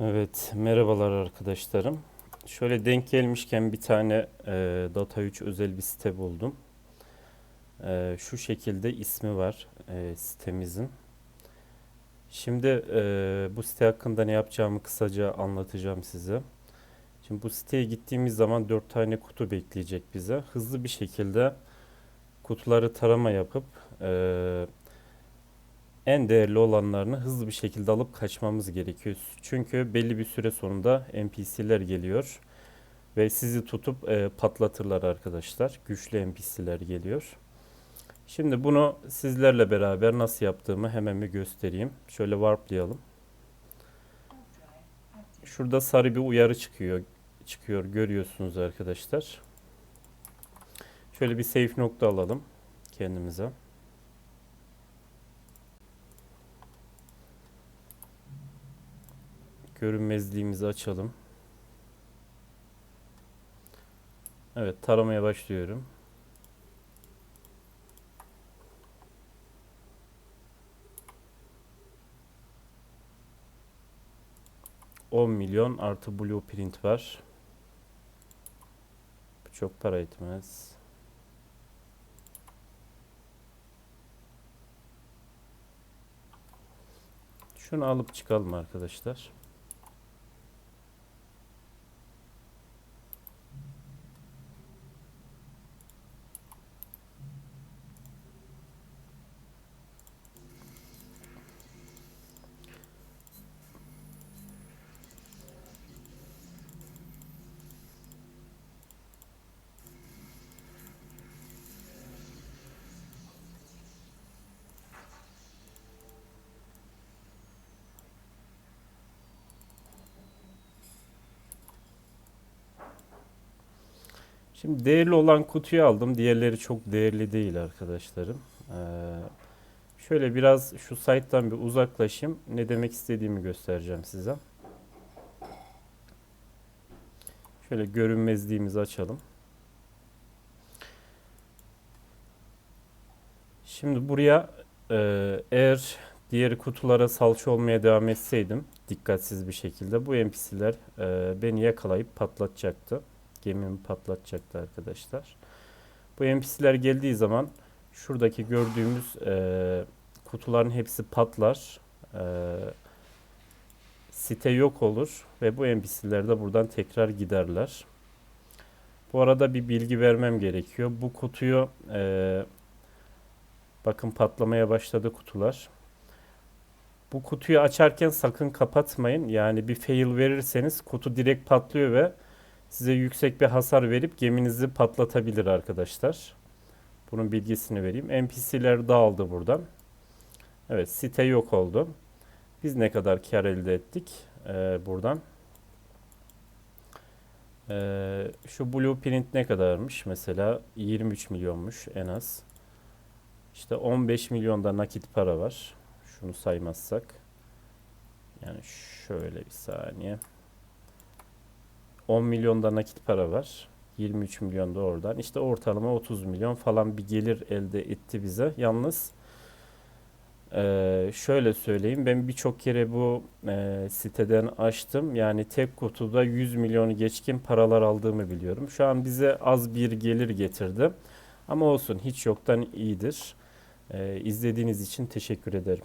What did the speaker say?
Evet, merhabalar arkadaşlarım. Şöyle denk gelmişken bir tane e, Data 3 özel bir site buldum. E, şu şekilde ismi var e, sitemizin. Şimdi e, bu site hakkında ne yapacağımı kısaca anlatacağım size. Şimdi bu siteye gittiğimiz zaman 4 tane kutu bekleyecek bize. Hızlı bir şekilde kutuları tarama yapıp e, en değerli olanlarını hızlı bir şekilde alıp kaçmamız gerekiyor. Çünkü belli bir süre sonunda NPC'ler geliyor ve sizi tutup e, patlatırlar arkadaşlar. Güçlü NPC'ler geliyor. Şimdi bunu sizlerle beraber nasıl yaptığımı hemen bir göstereyim. Şöyle warplayalım. Şurada sarı bir uyarı çıkıyor. Çıkıyor görüyorsunuz arkadaşlar. Şöyle bir safe nokta alalım kendimize. Görünmezliğimizi açalım. Evet, taramaya başlıyorum. On milyon artı blueprint var. Bu çok para etmez. Şunu alıp çıkalım arkadaşlar. Şimdi değerli olan kutuyu aldım. Diğerleri çok değerli değil arkadaşlarım. Ee, şöyle biraz şu site'tan bir uzaklaşayım. Ne demek istediğimi göstereceğim size. Şöyle görünmezliğimizi açalım. Şimdi buraya e, eğer diğer kutulara salça olmaya devam etseydim dikkatsiz bir şekilde bu NPC'ler e, beni yakalayıp patlatacaktı gemimi patlatacaktı arkadaşlar. Bu NPC'ler geldiği zaman şuradaki gördüğümüz e, kutuların hepsi patlar. E, site yok olur ve bu NPC'ler de buradan tekrar giderler. Bu arada bir bilgi vermem gerekiyor. Bu kutuyu e, bakın patlamaya başladı kutular. Bu kutuyu açarken sakın kapatmayın. Yani bir fail verirseniz kutu direkt patlıyor ve size yüksek bir hasar verip geminizi patlatabilir arkadaşlar. Bunun bilgisini vereyim. NPC'ler dağıldı buradan. Evet site yok oldu. Biz ne kadar kar elde ettik ee, buradan. Ee, şu blueprint ne kadarmış? Mesela 23 milyonmuş en az. İşte 15 milyonda nakit para var. Şunu saymazsak. Yani şöyle bir saniye. 10 milyonda nakit para var. 23 milyon da oradan. İşte ortalama 30 milyon falan bir gelir elde etti bize. Yalnız e, şöyle söyleyeyim. Ben birçok kere bu e, siteden açtım. Yani tek kutuda 100 milyonu geçkin paralar aldığımı biliyorum. Şu an bize az bir gelir getirdi. Ama olsun hiç yoktan iyidir. E, izlediğiniz için teşekkür ederim.